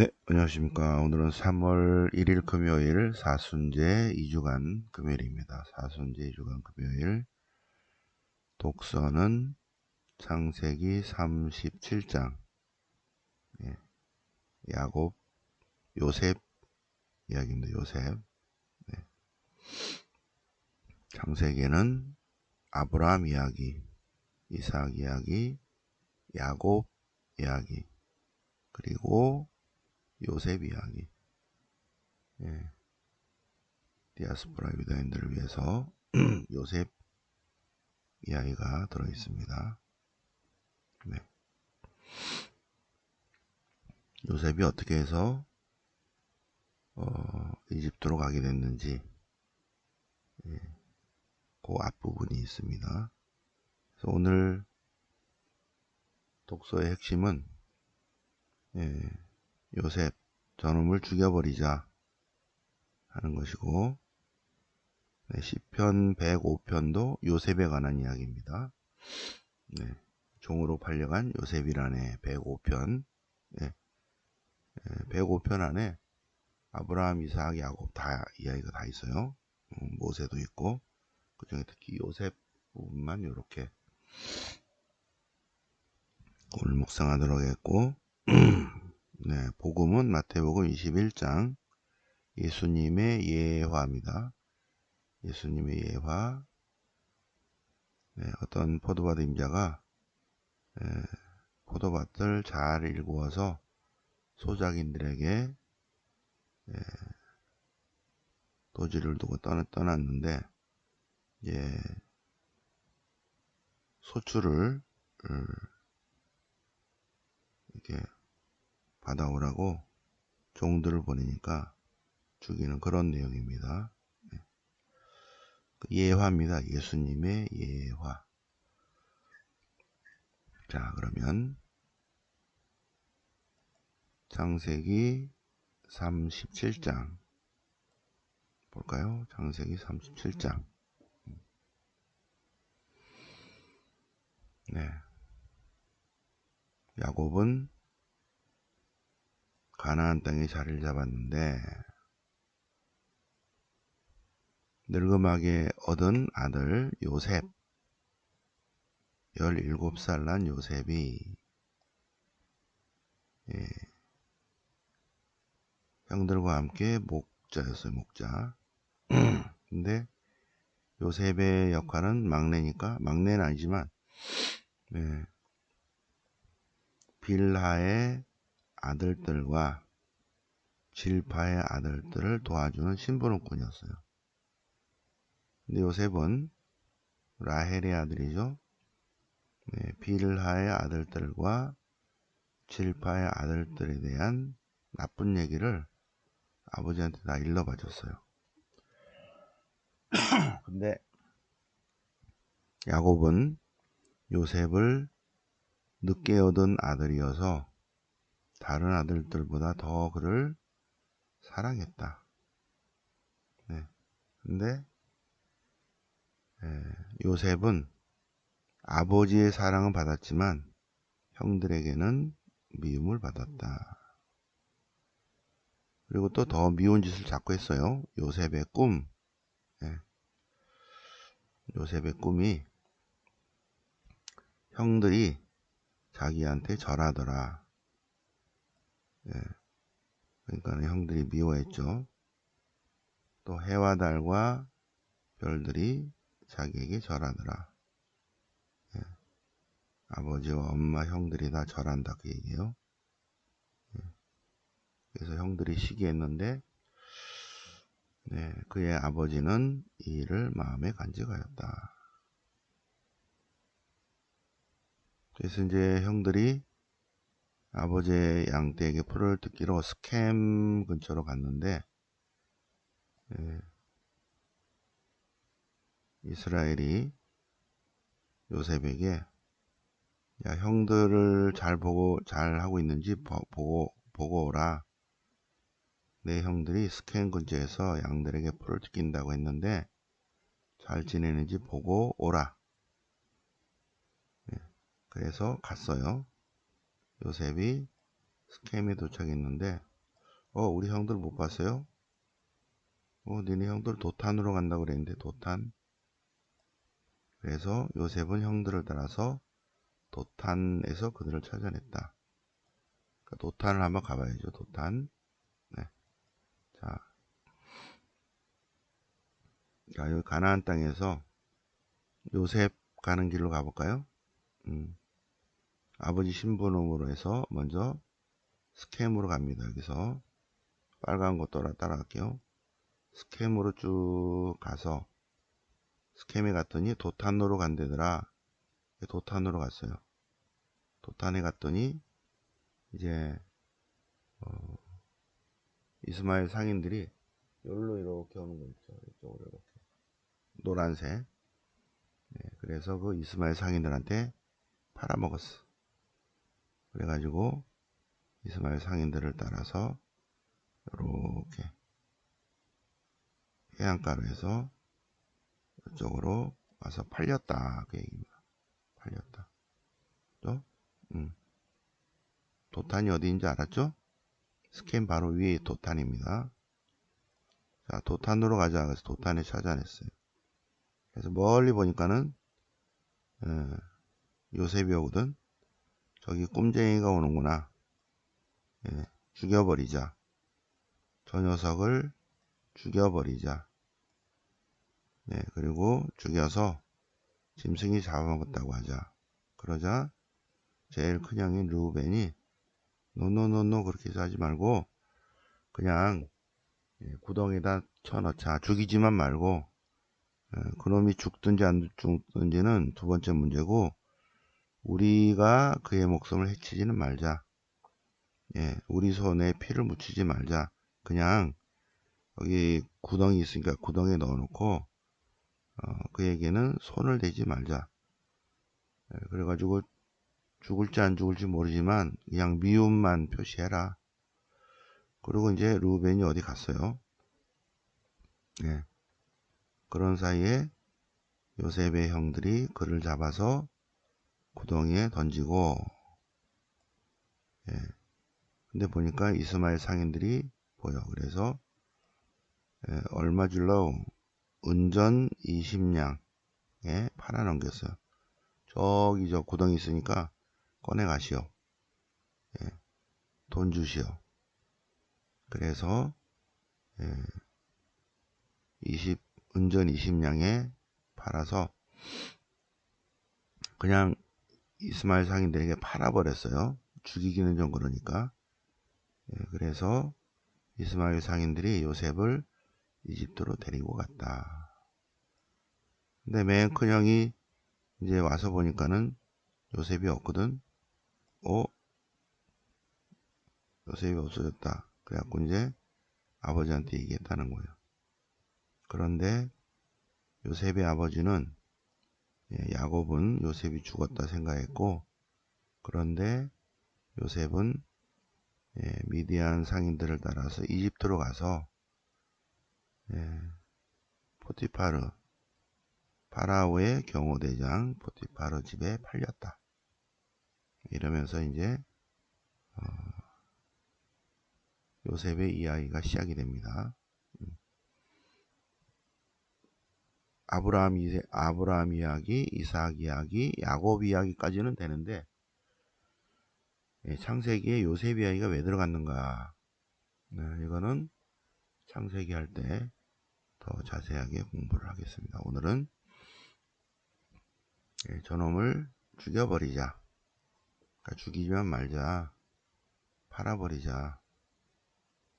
네, 안녕하십니까. 오늘은 3월 1일 금요일 사순제 2주간 금요일입니다. 사순제 2주간 금요일 독서는 창세기 37장 예, 야곱 요셉 이야기입니다. 요셉 네. 창세기에는 아브라함 이야기, 이삭 이야기, 야곱 이야기 그리고 요셉 이야기. 예. 디아스포라 유다인들을 위해서 요셉 이야기가 들어 있습니다. 네. 요셉이 어떻게 해서 어, 이집트로 가게 됐는지 예. 그 앞부분이 있습니다. 그래서 오늘 독서의 핵심은 예. 요셉 저놈을 죽여버리자 하는 것이고 네, 시편 105편도 요셉에 관한 이야기입니다. 네, 종으로 팔려간 요셉이라네 105편 네, 105편 안에 아브라함, 이삭, 야곱 다 이야기가 다 있어요. 음, 모세도 있고 그 중에 특히 요셉 부분만 이렇게 오늘 묵상하도록 네, 복음은 마태복음 21장 예수님의 예화입니다. 예수님의 예화 네, 어떤 포도밭 임자가 에, 포도밭을 잘 일구어서 소작인들에게 에, 도지를 두고 떠나, 떠났는데 예, 소출을 이렇게 받아오라고 종들을 보내니까 죽이는 그런 내용입니다. 네. 그 예화입니다. 예수님의 예화. 자, 그러면 창세기 37장 볼까요? 창세기 37장. 네. 야곱은 가나안 땅에 자리를 잡았는데 늙음하게 얻은 아들 요셉 17살 난 요셉이 예, 형들과 함께 목자였어요 목자. 근데 요셉의 역할은 막내니까 막내는 아니지만 예, 빌하의 아들들과 질파의 아들들을 도와주는 신부름꾼이었어요. 근데 요셉은 라헬의 아들이죠. 네, 빌하의 아들들과 질파의 아들들에 대한 나쁜 얘기를 아버지한테 다 일러봐 줬어요. 근데 야곱은 요셉을 늦게 얻은 아들이어서 다른 아들들보다 더 그를 사랑했다. 네. 근데 에, 요셉은 아버지의 사랑은 받았지만 형들에게는 미움을 받았다. 그리고 또 더 미운 짓을 자꾸 했어요. 요셉의 꿈. 예. 요셉의 꿈이 형들이 자기한테 절하더라. 예. 그러니까 형들이 미워했죠. 또 해와 달과 별들이 자기에게 절하더라. 예. 아버지와 엄마, 형들이 다 절한다 그 얘기예요. 예. 그래서 형들이 시기했는데 네, 그의 아버지는 이 일을 마음에 간직하였다. 그래서 이제 형들이 아버지의 양떼에게 풀을 뜯기로 스캠 근처로 갔는데 예, 이스라엘이 요셉에게 야 형들을 잘 보고 잘 하고 있는지 보, 보고 보고 오라. 내 형들이 스캔 근처에서 양들에게 풀을 뜯긴다고 했는데 잘 지내는지 보고 오라. 예, 그래서 갔어요 요셉이 스캠에 도착했는데 어 우리 형들 못 봤어요? 어 니네 형들 도탄으로 간다고 그랬는데 도탄 그래서 요셉은 형들을 따라서 도탄에서 그들을 찾아냈다. 그러니까 도탄을 한번 가봐야죠. 도탄. 네. 자, 자 여기 가나안 땅에서 요셉 가는 길로 가볼까요? 음, 아버지 신부놈으로 해서 먼저 스캠으로 갑니다. 여기서 빨간 거 따라 따라갈게요. 스캠으로 쭉 가서 스캠에 갔더니 도탄으로 간대더라. 도탄으로 갔어요. 도탄에 갔더니 이제 어, 이스마엘 상인들이 여기로 이렇게 오는 거 있죠. 이쪽으로 이렇게 노란색. 네, 그래서 그 이스마엘 상인들한테 팔아먹었어. 그래가지고 이스마엘 상인들을 따라서 이렇게 해안가로 해서 이쪽으로 와서 팔렸다 그 얘기입니다. 팔렸다. 또, 음. 도탄이 어디인지 알았죠? 스캔 바로 위에 도탄입니다. 자, 도탄으로 가자. 그래서 도탄에 찾아냈어요. 그래서 멀리 보니까는 에, 요셉이 오거든. 저기 꼼쟁이가 오는구나. 예, 죽여버리자. 저 녀석을 죽여버리자. 네, 그리고 죽여서 짐승이 잡아먹었다고 하자. 그러자 제일 큰 형인 루벤이 노노노노 그렇게 하지 말고 그냥 예, 구덩이에다 쳐넣자. 죽이지만 말고 예, 그놈이 죽든지 안 죽든지는 두 번째 문제고 우리가 그의 목숨을 해치지는 말자. 예, 우리 손에 피를 묻히지 말자. 그냥 여기 구덩이 있으니까 구덩이에 넣어놓고 어, 그에게는 손을 대지 말자. 예, 그래가지고 죽을지 안 죽을지 모르지만 그냥 미움만 표시해라. 그리고 이제 루벤이 어디 갔어요. 예. 그런 사이에 요셉의 형들이 그를 잡아서 구덩이에 던지고 예. 근데 보니까 이스마엘 상인들이 보여. 그래서 예, 얼마 줄러 운전 20냥에 팔아 넘겼어요. 저기 저 구덩이 있으니까 꺼내 가시오. 예, 돈 주시오. 그래서 예, 20 운전 20냥에 팔아서 그냥 이스마엘 상인들에게 팔아버렸어요. 죽이기는 좀 그러니까. 예, 그래서 이스마엘 상인들이 요셉을 이집트로 데리고 갔다. 근데 맨 큰형이 이제 와서 보니까는 요셉이 없거든. 어? 요셉이 없어졌다. 그래갖고 이제 아버지한테 얘기했다는 거예요. 그런데 요셉의 아버지는 예, 야곱은 요셉이 죽었다 생각했고 그런데 요셉은 예, 미디안 상인들을 따라서 이집트로 가서 예, 포티파르 파라오의 경호대장 포티파르 집에 팔렸다. 이러면서 이제 어, 요셉의 이야기가 시작이 됩니다. 아브라함, 이세, 아브라함 이야기, 이삭 이야기, 야곱 이야기까지는 되는데 예, 창세기에 요셉 이야기가 왜 들어갔는가? 네, 이거는 창세기 할 때 더 자세하게 공부를 하겠습니다. 오늘은 예, 저놈을 죽여버리자. 그러니까 죽이지만 말자. 팔아버리자.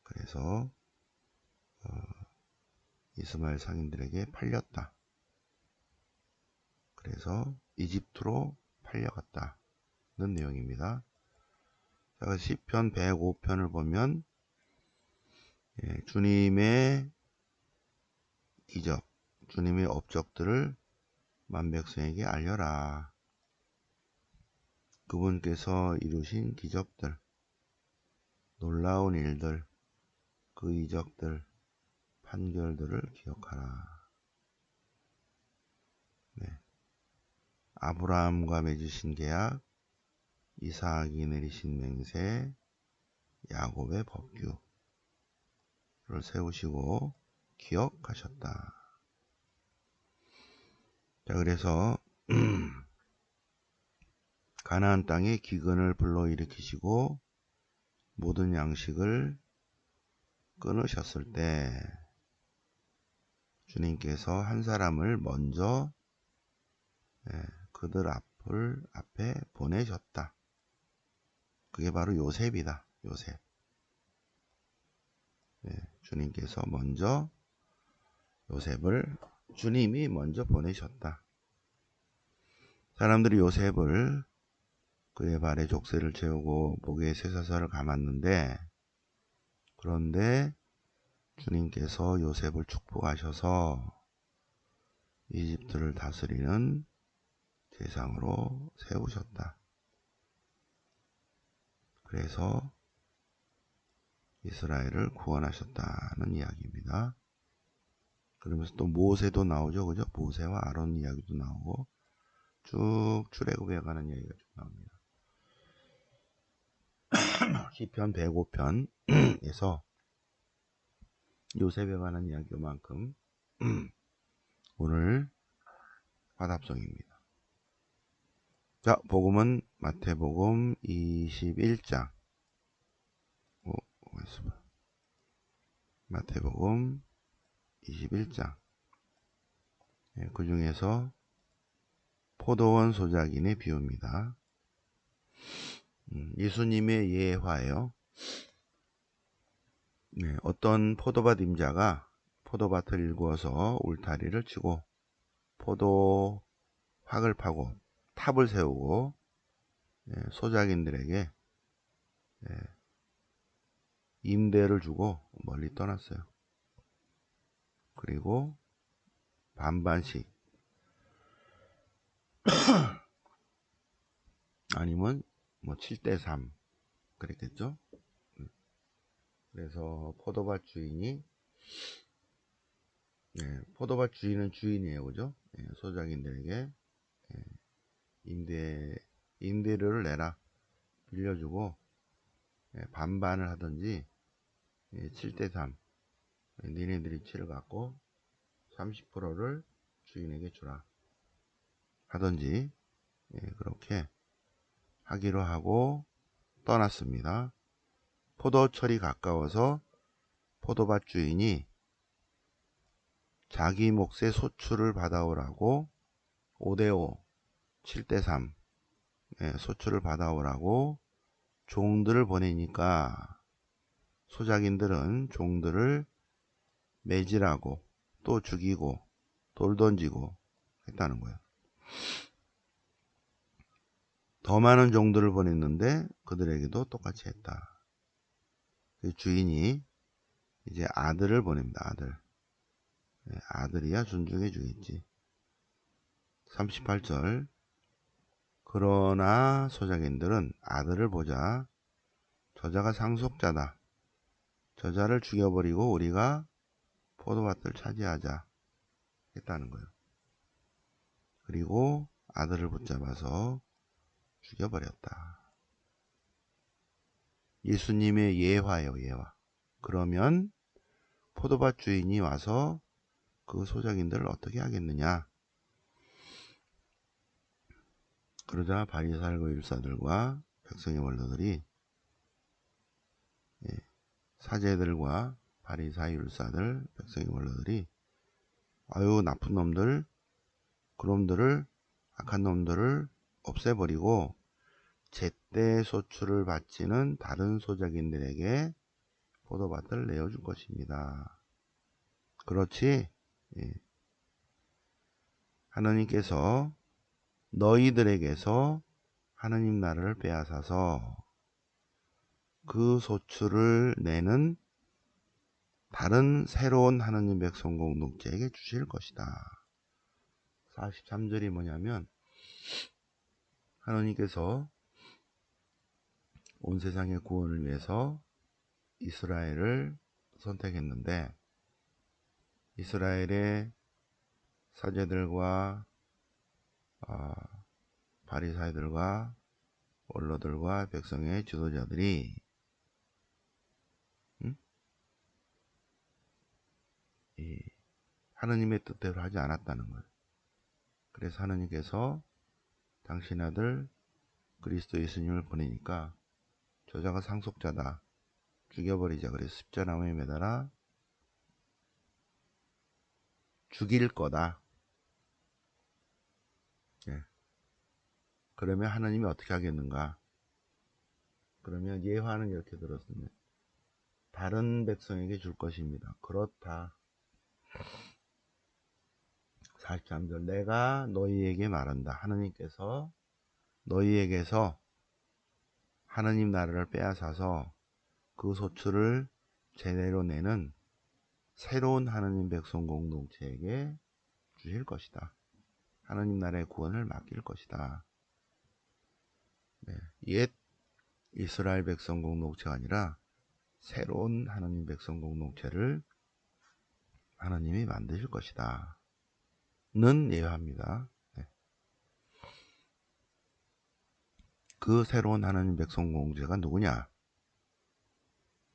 그래서 어, 이스마엘 상인들에게 팔렸다. 그래서 이집트로 팔려갔다는 내용입니다. 자, 시편 105편을 보면 예, 주님의 기적, 주님의 업적들을 만백성에게 알려라. 그분께서 이루신 기적들, 놀라운 일들, 그 이적들, 판결들을 기억하라. 네. 아브라함과 맺으신 계약, 이삭이 내리신 맹세, 야곱의 법규, 세우시고 기억하셨다. 자, 그래서 가나안 땅에 기근을 불러일으키시고 모든 양식을 끊으셨을 때 주님께서 한 사람을 먼저 예, 그들 앞을 앞에 보내셨다. 그게 바로 요셉이다. 요셉. 예, 주님께서 먼저 요셉을 주님이 먼저 보내셨다. 사람들이 요셉을 그의 발에 족쇄를 채우고 목에 쇠사슬을 감았는데 그런데 주님께서 요셉을 축복하셔서 이집트를 다스리는 대상으로 세우셨다. 그래서 이스라엘을 구원하셨다는 이야기입니다. 그러면서 또 모세도 나오죠. 그죠? 모세와 아론 이야기도 나오고 쭉 출애굽에 관한 이야기가 쭉 나옵니다. 시편 105편에서 요셉에 관한 이야기만큼 오늘 화답성입니다. 자, 복음은 마태복음 21장. 오, 마태복음 21장. 예, 그 중에서 포도원 소작인의 비유입니다. 음, 예수님의 예화예요. 네, 어떤 포도밭 임자가 포도밭을 일구어서 울타리를 치고 포도 확을 파고 탑을 세우고 예, 소작인들에게 예, 임대를 주고 멀리 떠났어요. 그리고 반반씩 아니면 뭐 7대 3 그랬겠죠. 음. 그래서 포도밭 주인이 예, 포도밭 주인은 주인이에요, 그죠? 예, 소작인들에게 예, 임대 임대료를 내라. 빌려주고 예, 반반을 하든지 예, 7대3 니네들이 7을 갖고 30%를 주인에게 주라. 하든지 예, 그렇게 하기로 하고 떠났습니다. 포도철이 가까워서 포도밭 주인이 자기 몫의 소출을 받아오라고 5대5, 7대3 예, 소출을 받아오라고 종들을 보내니까 소작인들은 종들을 매질하고 또 죽이고 돌 던지고 했다는 거예요. 더 많은 종들을 보냈는데 그들에게도 똑같이 했다. 그 주인이 이제 아들을 보냅니다. 아들. 네, 아들이야 존중해 주겠지. 38절 그러나 소작인들은 아들을 보자 저자가 상속자다. 저자를 죽여버리고 우리가 포도밭을 차지하자 했다는 거예요. 그리고 아들을 붙잡아서 죽여버렸다. 예수님의 예화예요, 예화. 그러면 포도밭 주인이 와서 그 소작인들을 어떻게 하겠느냐? 그러자 바리사일과 율사들과 백성의 원로들이 예, 사제들과 바리사 율사들 백성의 원로들이 아유 나쁜 놈들 그놈들을 악한 놈들을 없애버리고 제때 소출을 바치는 다른 소작인들에게 포도밭을 내어줄 것입니다. 그렇지? 예. 하나님께서 너희들에게서 하나님 나라를 빼앗아서 그 소출을 내는 다른 새로운 하나님 백성 공동체에게 주실 것이다. 43절이 뭐냐면 하나님께서 온 세상의 구원을 위해서 이스라엘을 선택했는데 이스라엘의 사제들과 아, 바리사이들과 원로들과 백성의 지도자들이 음? 하느님의 뜻대로 하지 않았다는 거예요. 그래서 하느님께서 당신 아들 그리스도 예수님을 보내니까 저자가 상속자다. 죽여버리자. 그래서 십자나무에 매달아 죽일 거다. 그러면 하나님이 어떻게 하겠는가? 그러면 예화는 이렇게 들었습니다. 다른 백성에게 줄 것입니다. 그렇다. 43절 내가 너희에게 말한다. 하느님께서 너희에게서 하느님 나라를 빼앗아서 그 소출을 제대로 내는 새로운 하느님 백성 공동체에게 주실 것이다. 하느님 나라의 구원을 맡길 것이다. 네, 옛 이스라엘 백성 공동체가 아니라 새로운 하나님 백성 공동체를 하나님이 만드실 것이다. 는 예화입니다. 네. 그 새로운 하나님 백성 공동체가 누구냐?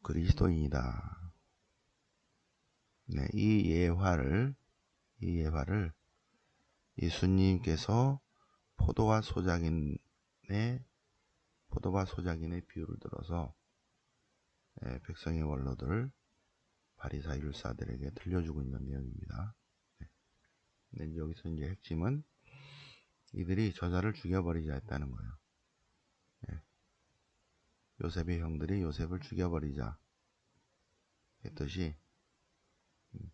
그리스도인이다. 네, 이 예화를 이 예화를 예수님께서 포도와 소작인의 포도와 소작인의 비유를 들어서 예, 백성의 원로들 바리사 율사들에게 들려주고 있는 내용입니다. 네. 여기서 이제 핵심은 이들이 저자를 죽여버리자 했다는 거예요. 네. 요셉의 형들이 요셉을 죽여버리자 했듯이 음,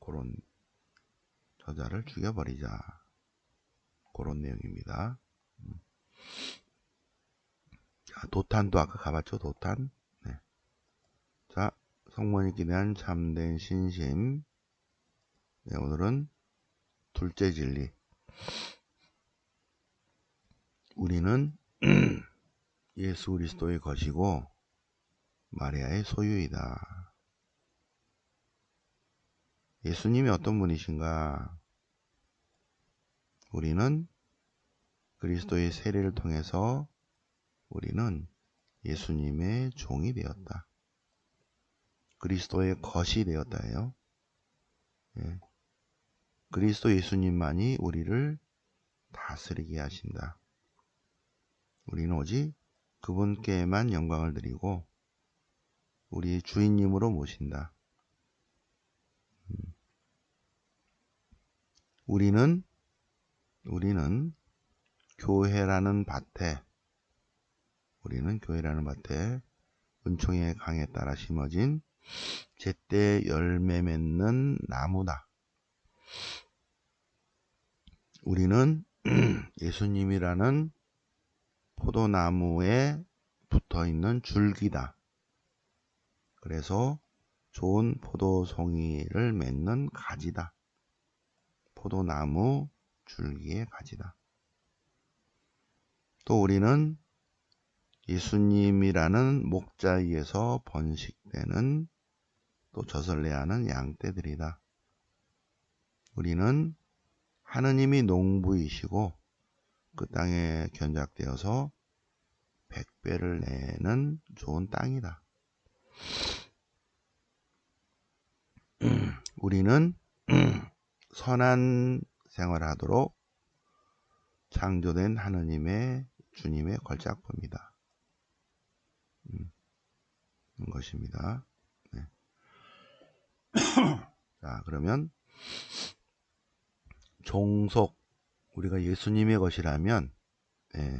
그런 저자를 죽여버리자 그런 내용입니다. 음. 자, 도탄도 아까 가봤죠? 도탄. 네. 자, 성모님께 기대한 참된 신심. 네, 오늘은 둘째 진리. 우리는 예수 그리스도의 것이고 마리아의 소유이다. 예수님이 어떤 분이신가? 우리는 그리스도의 세례를 통해서 우리는 예수님의 종이 되었다. 그리스도의 것이 되었다예요. 예. 그리스도 예수님만이 우리를 다스리게 하신다. 우리는 오직 그분께만 영광을 드리고 우리 주인님으로 모신다. 음. 우리는 우리는 교회라는 밭에 우리는 교회라는 밭에 은총의 강에 따라 심어진 제때 열매 맺는 나무다. 우리는 예수님이라는 포도나무에 붙어 있는 줄기다. 그래서 좋은 포도송이를 맺는 가지다. 포도나무 줄기의 가지다. 또 우리는 예수님이라는 목자 위에서 번식되는 또 저설레하는 양떼들이다. 우리는 하느님이 농부이시고 그 땅에 견작되어서 백배를 내는 좋은 땅이다. 우리는 선한 생활하도록 창조된 하느님의 주님의 걸작품이다. 음, 것입니다. 네. 자, 그러면 종속 우리가 예수님의 것이라면 예,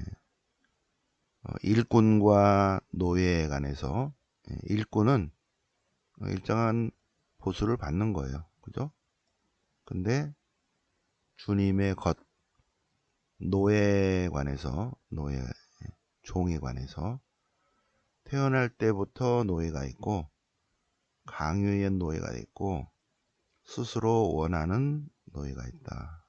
어, 일꾼과 노예에 관해서 예, 일꾼은 일정한 보수를 받는 거예요. 그죠? 근데 주님의 것 노예에 관해서 노예 예, 종에 관해서 태어날 때부터 노예가 있고 강요의 노예가 있고 스스로 원하는 노예가 있다.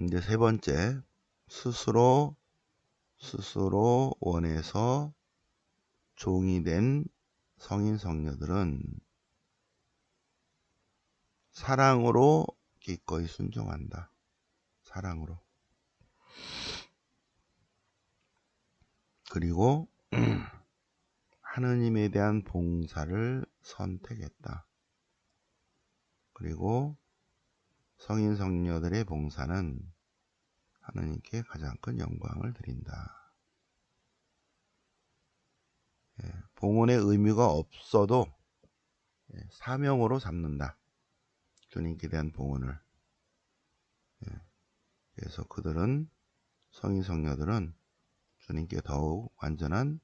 이제 세 번째 스스로 스스로 원해서 종이 된 성인 성녀들은 사랑으로 기꺼이 순종한다. 사랑으로. 그리고 하느님에 대한 봉사를 선택했다. 그리고 성인 성녀들의 봉사는 하나님께 가장 큰 영광을 드린다. 예, 봉헌의 의미가 없어도 예, 사명으로 삼는다. 주님께 대한 봉헌을. 예, 그래서 그들은 성인 성녀들은 주님께 더욱 완전한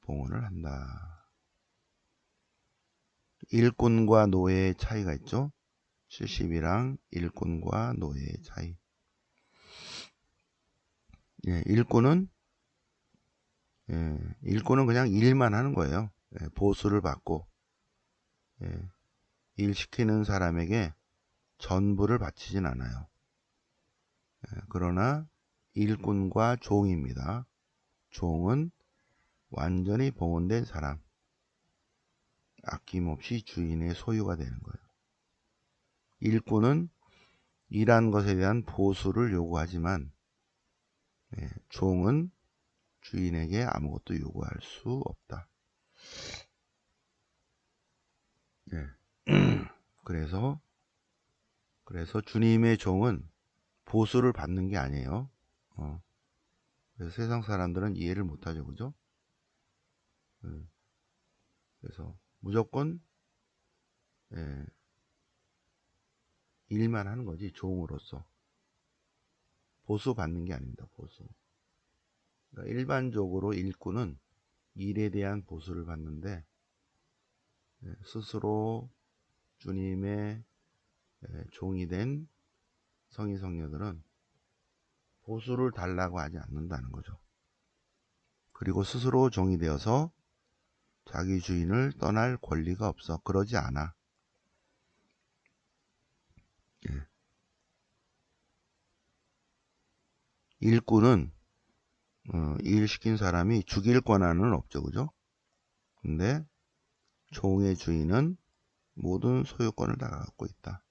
봉헌을 한다. 일꾼과 노예의 차이가 있죠. 70이랑 일꾼과 노예의 차이. 예, 일꾼은 예, 일꾼은 그냥 일만 하는 거예요. 예, 보수를 받고 예, 일 시키는 사람에게 전부를 바치진 않아요. 예, 그러나 일꾼과 종입니다. 종은 완전히 봉헌된 사람, 아낌없이 주인의 소유가 되는 거예요. 일꾼은 일한 것에 대한 보수를 요구하지만 예, 종은 주인에게 아무것도 요구할 수 없다. 예. 그래서 그래서 주님의 종은 보수를 받는 게 아니에요. 어. 세상 사람들은 이해를 못하죠, 그죠? 예. 그래서 무조건 예, 일만 하는 거지 종으로서 보수 받는 게 아닙니다. 보수. 그러니까 일반적으로 일꾼은 일에 대한 보수를 받는데 예, 스스로 주님의 예, 종이 된 성인 성녀들은 보수를 달라고 하지 않는다는 거죠. 그리고 스스로 종이 되어서 자기 주인을 떠날 권리가 없어. 그러지 않아. 예. 일꾼은 어, 일 시킨 사람이 죽일 권한은 없죠, 그죠? 근데 종의 주인은 모든 소유권을 다 갖고 있다.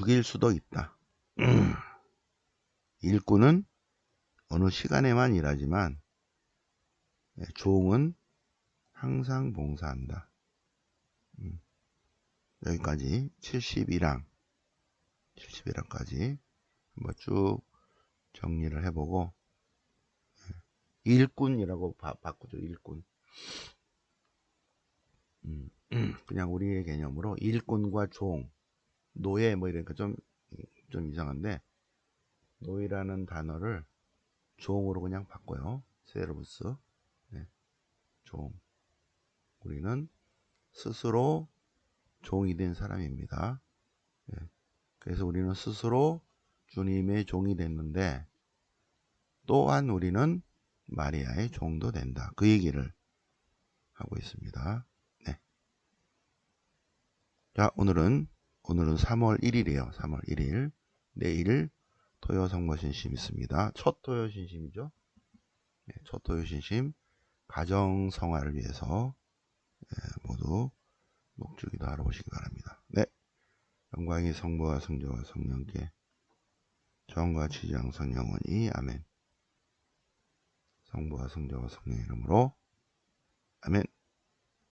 죽일 수도 있다. 일꾼은 어느 시간에만 일하지만 예, 종은 항상 봉사한다. 음. 여기까지 71항 71항까지 한번 쭉 정리를 해보고 예, 일꾼이라고 바, 바꾸죠 일꾼 음, 그냥 우리의 개념으로 일꾼과 종 노예 뭐 이러니까 좀, 좀 이상한데 노예라는 단어를 종으로 그냥 바꿔요 세르브스 네, 종 우리는 스스로 종이 된 사람입니다. 예. 그래서 우리는 스스로 주님의 종이 됐는데 또한 우리는 마리아의 종도 된다. 그 얘기를 하고 있습니다. 네. 자, 오늘은 오늘은 3월 1일이에요. 3월 1일. 내일 토요 성모 신심 있습니다. 첫 토요 신심이죠. 네, 첫 토요 신심 가정 성화를 위해서 네, 모두 목주기도 오시기 바랍니다. 네. 영광이 성부와 성자와 성령께 정과 지장 성령원이 아멘. 성부와 성자와 성령 이름으로